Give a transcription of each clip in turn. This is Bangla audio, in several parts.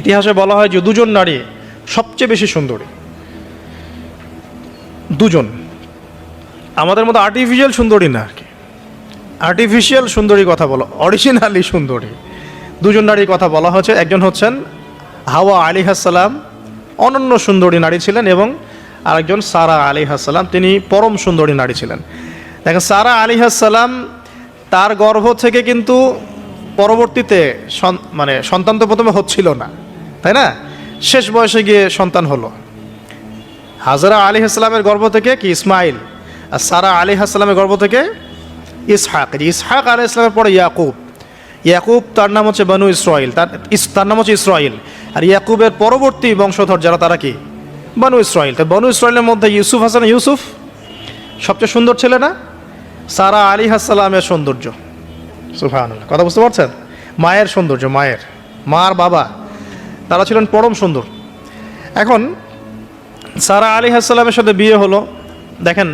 ইতিহাসে বলা হয় যে দুজন নারী সবচেয়ে বেশি সুন্দরী। দুজন। আমাদের মতো আর্টিফিশিয়াল সুন্দরী না আর কি। আর্টিফিশিয়াল সুন্দরী কথা বলো অরিজিনালি সুন্দরী। দুজন নারীর কথা বলা হয়েছে একজন হচ্ছেন হাওয়া আলী হাসালাম অনন্য সুন্দরী নারী ছিলেন এবং আরেকজন সারা আলী হাসালাম তিনি পরম সুন্দরী নারী ছিলেন। দেখেন, সারা আলী হাসালাম তার গর্ভ থেকে কিন্তু পরবর্তীতে মানে সন্তান তো প্রথমে হচ্ছিল না। তাই না? শেষ বয়সে গিয়ে সন্তান হলো। হাজরা আলী হাসলামের গর্ভ থেকে কি ইসমাইল? আর সারা আলী হাসলামের গর্ভ থেকে ইসহাক। ইসহাক আলী ইসলামের পরে ইয়াকুব। ইয়াকুব তার নাম হচ্ছে বানু ইসরাইল। তার তার নাম হচ্ছে ইসরাইল। আর ইয়াকুবের পরবর্তী বংশধর যারা, তারা কি? বানু ইসরাইল। তো বানু ইসরাইলের মধ্যে ইউসুফ হাসান ইউসুফ? সবচেয়ে সুন্দর ছেলে না? সারা আলী হাসালামের সৌন্দর্য। সুফান কথা বুঝতে পারছেন? মায়ের সৌন্দর্য, মায়ের। মার বাবা। তারা ছিলেন পরম সুন্দর। এখন সারা আলী হাসালামের সাথে বিয়ে হলো। দেখেন,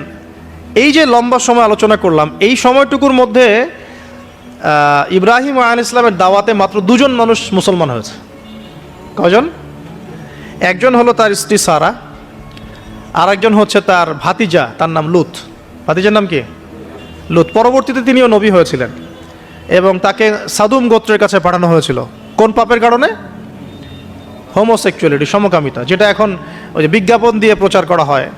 এই যে লম্বা সময় আলোচনা করলাম, এই সময়টুকুর মধ্যে ইব্রাহিম আল ইসলামের দাওয়াতে মাত্র দুজন মানুষ মুসলমান হয়েছে। কজন একজন হলো তার স্ত্রী সারা আর একজন হচ্ছে তার ভাতিজা, তার নাম লুত। ভাতিজার নাম কি? লুত। পরবর্তীতে তিনিও নবী হয়েছিলেন এবং তাকে সাদুম গোত্রের কাছে পাঠানো হয়েছিল। কোন পাপের কারণে? হোমোসেক্সুয়ালিটি সমকামিতা, যেটা এখন ওই যে বিজ্ঞাপন দিয়ে প্রচার করা হয়।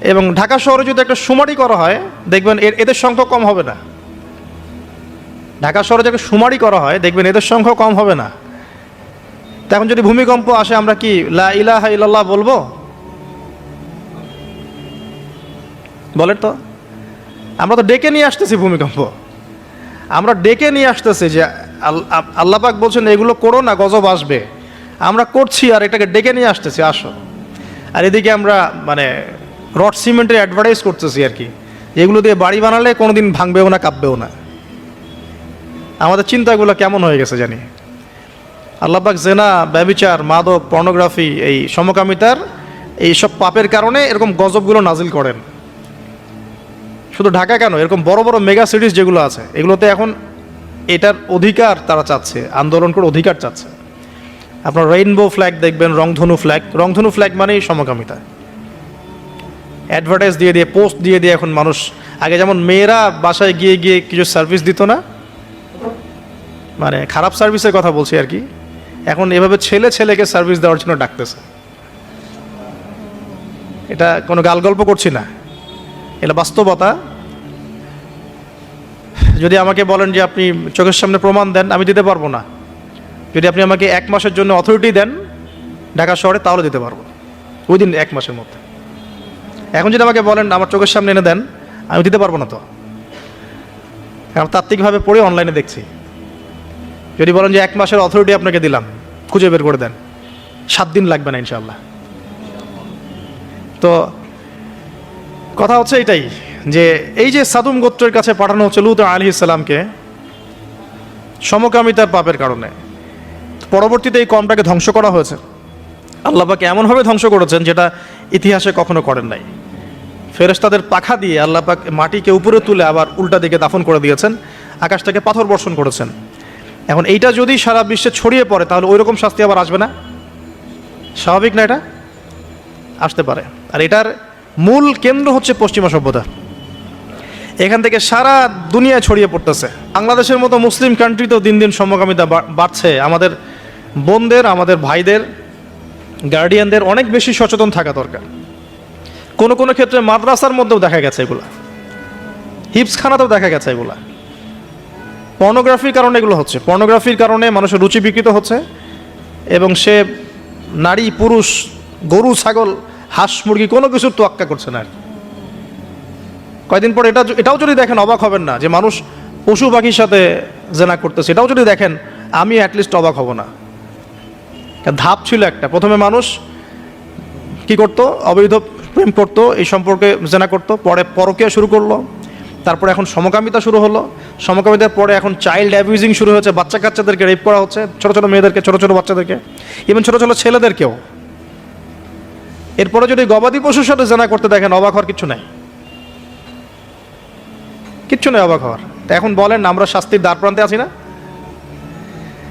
এবং ঢাকা শহরে যদি একটা সুমারি করা হয়, দেখবেন এর, এদের সংখ্যা কম হবে না। ঢাকা শহরে যদি সুমারি করা হয়, দেখবেন এদের সংখ্যা কম হবে না। তো এখন যদি ভূমিকম্প আসে, আমরা কি লা ইলাহা ইল্লাল্লাহ বলব? বলেন তো। আমরা তো ডেকে নিয়ে আসতেছি ভূমিকম্প। আমরা ডেকে নিয়ে আসতেছি যে আল- আ- আল্লাহ পাক বলছেন, এগুলো করো না, গজব আসবে। আমরা করছি আর এটাকে ডেকে নিয়ে আসতেছি, আসো। আর এদিকে আমরা মানে রড সিমেন্টের অ্যাডভার্টাইজ করতেছি আর কি। এগুলো দিয়ে বাড়ি বানালে কোনোদিন ভাঙবেও না, কাঁপবেও না। আমাদের চিন্তাগুলো কেমন হয়ে গেছে জানি। আল্লাপাক জেনা ব্যবিচার মাদক পর্নোগ্রাফি এই সমকামিতার এই সব পাপের কারণে এরকম গজবগুলো নাজিল করেন। শুধু ঢাকা কেন? এরকম বড় বড় মেগা সিরিজ যেগুলো আছে, এগুলোতে এখন এটার অধিকার তারা চাচ্ছে, আন্দোলন করে অধিকার চাচ্ছে। আপনার রেইনবো ফ্ল্যাগ দেখবেন, রংধনু ফ্ল্যাগ রংধনু ফ্ল্যাগ মানেই সমকামিতা। অ্যাডভার্টাইজ দিয়ে দিয়ে পোস্ট দিয়ে দিয়ে এখন মানুষ, আগে যেমন মেয়েরা বাসায় গিয়ে গিয়ে কিছু সার্ভিস দিত না মানে খারাপ সার্ভিসের কথা বলছি আর কি, এখন এভাবে ছেলে ছেলেকে সার্ভিস দেওয়ার জন্য ডাকতেছে। এটা কোনো গাল গল্প করছি না, এটা বাস্তবতা। যদি আমাকে বলেন যে আপনি চোখের সামনে প্রমাণ দেন, আমি দিতে পারব না। যদি আপনি আমাকে এক মাসের জন্য অথরিটি দেন ঢাকা শহরে, তাহলে দিতে পারব। উইদিন এক মাসের মধ্যে। এখন যদি আমাকে বলেন, আমার চোখের সামনে এনে দেন, আমি দিতে পারব না তো? কারণ তাত্ত্বিকভাবে পড়ে অনলাইনে দেখছি। যদি বলেন যে এক মাসের অথরিটি আপনাকে দিলাম, খুঁজে বের করে দেন। সাত দিন লাগবে না ইনশাল্লাহ তো কথা হচ্ছে এটাই, যে এই যে সাদুম গোত্রের কাছে পাঠানো হচ্ছে, লুত আলী ইসলামকে সমকামিতার পাপের কারণে। পরবর্তীতে এই কমটাকে ধ্বংস করা হয়েছে। আল্লাপাকে এমনভাবে ধ্বংস করেছেন যেটা ইতিহাসে কখনো করেন নাই। ফেরেশতাদের পাখা দিয়ে আল্লাপাক মাটিকে উপরে তুলে আবার উল্টা দিকে দাফন করে দিয়েছেন আকাশ থেকে পাথর বর্ষণ করেছেন। এখন এইটা যদি সারা বিশ্বে ছড়িয়ে পড়ে, তাহলে ওই রকম শাস্তি আবার আসবে না? স্বাভাবিক না এটা? আসতে পারে। আর এটার মূল কেন্দ্র হচ্ছে পশ্চিমা সভ্যতা। এখান থেকে সারা দুনিয়ায় ছড়িয়ে পড়তেছে। বাংলাদেশের মতো মুসলিম কান্ট্রিতেও দিন দিন সমকামিতা বাড়ছে। আমাদের বোনদের, আমাদের ভাইদের গার্ডিয়ানদের অনেক বেশি সচেতন থাকা দরকার। কোনো কোনো ক্ষেত্রে মাদ্রাসার মধ্যেও দেখা গেছে এগুলা। হিপসখানাতেও দেখা গেছে এগুলা। পর্নোগ্রাফির কারণে এগুলো হচ্ছে। পর্নোগ্রাফির কারণে মানুষের রুচি বিকৃত হচ্ছে এবং সে নারী, পুরুষ, গরু, ছাগল, হাঁস, মুরগি কোনো কিছুর তোয়াক্কা করছে না আর কি। কয়দিন পর এটা এটাও যদি দেখেন অবাক হবেন না যে মানুষ পশু পাখির সাথে জেনা করতেছে। এটাও যদি দেখেন, আমি অ্যাটলিস্ট অবাক হব না। ধাপ ছিল একটা। প্রথমে মানুষ কি করতো? অবৈধ প্রেম করতো, এই সম্পর্কে জেনা করতো, পরে পরকীয়া শুরু করল, তারপরে এখন সমকামিতা শুরু হলো। সমকামিতার পরে এখন চাইল্ড অ্যাবিউজিং শুরু হয়েছে বাচ্চা কাচ্চাদেরকে রেপ করা হচ্ছে, ছোটো ছোটো মেয়েদেরকে, ছোটো ছোটো বাচ্চাদেরকে ইভেন ছোটো ছোটো ছেলেদেরকেও। এরপরে যদি গবাদি পশুর সাথে জেনা করতে দেখেন, অবাক হওয়ার কিছু নাই। কিচ্ছু নেই অবাক হওয়ার। এখন বলেন, আমরা শাস্তির দ্বার প্রান্তে আছি না?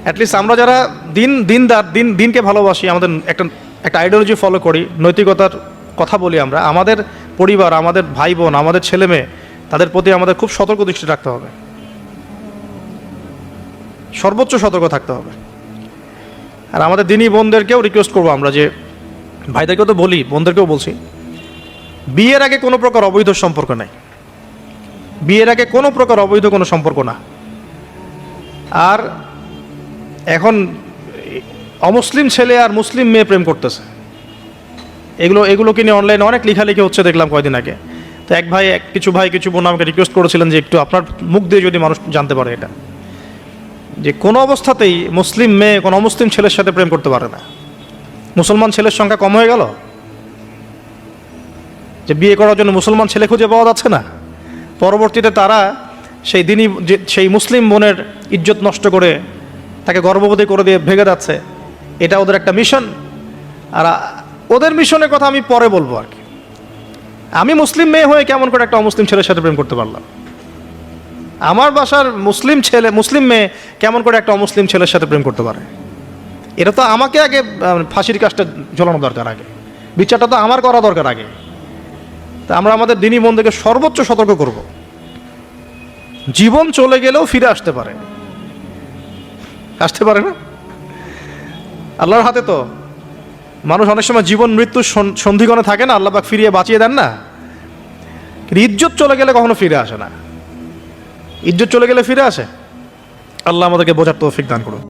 অ্যাটলিস্ট আমরা যারা দিন, দিনদার, দিন, দিনকে ভালোবাসি, আমাদের একটা একটা আইডিওলজি ফলো করি, নৈতিকতার কথা বলি আমরা, আমাদের পরিবার, আমাদের ভাই বোন আমাদের ছেলে মেয়ে তাদের প্রতি আমাদের খুব সতর্ক দৃষ্টি রাখতে হবে। সর্বোচ্চ সতর্ক থাকতে হবে। আর আমাদের দিনই বোনদেরকেও রিকোয়েস্ট করব আমরা যে, ভাইদেরকেও তো বলি, বোনদেরকেও বলছি, বিয়ের আগে কোনো প্রকার অবৈধ সম্পর্ক নাই। বিয়ের আগে কোনো প্রকার অবৈধ কোনো সম্পর্ক না। আর এখন অমুসলিম ছেলে আর মুসলিম মেয়ে প্রেম করতেছে। এগুলো, এগুলোকে নিয়ে অনলাইনে অনেক লেখালেখি হচ্ছে দেখলাম কয়দিন আগে। তো এক ভাই, এক কিছু ভাই, কিছু বোন আমাকে রিকোয়েস্ট করেছিলেন যে একটু আপনার মুখ দিয়ে যদি মানুষ জানতে পারে এটা। যে কোনো অবস্থাতেই মুসলিম মেয়ে, কোনো অমুসলিম ছেলের সাথে প্রেম করতে পারে না। মুসলমান ছেলের সংখ্যা কম হয়ে গেল? যে বিয়ে করার জন্য মুসলমান ছেলে খুঁজে পাওয়া যাচ্ছে না। পরবর্তীতে তারা সেই দিনই সেই মুসলিম বোনের ইজ্জত নষ্ট করে তাকে গর্ভবতী করে দিয়ে ভেঙে যাচ্ছে। এটা ওদের একটা মিশন আর ওদের মিশনের কথা আমি পরে বলব আর কি। আমি মুসলিম মেয়ে হয়ে কেমন করে একটা অমুসলিম ছেলের সাথে প্রেম করতে পারলাম? আমার বাসার মুসলিম ছেলে, মুসলিম মেয়ে কেমন করে একটা অমুসলিম ছেলের সাথে প্রেম করতে পারে? এটা তো আমাকে আগে ফাঁসির কাজটা ঝোলানো দরকার আগে। বিচারটা তো আমার করা দরকার আগে। তা আমরা আমাদের দিনী বন্ধুকে সর্বোচ্চ সতর্ক করব। জীবন চলে গেলেও ফিরে আসতে পারে। আসতে পারে না? আল্লাহর হাতে তো। মানুষ অনেক সময় জীবন মৃত্যু সন্ধিগণে থাকে না আল্লাহ ফিরিয়ে বাঁচিয়ে দেন না। কিন্তু ইজ্জত চলে গেলে কখনো ফিরে আসে না। ইজ্জত চলে গেলে ফিরে আসে। আল্লাহ আমাদেরকে বোঝার তৌফিক দান করুন।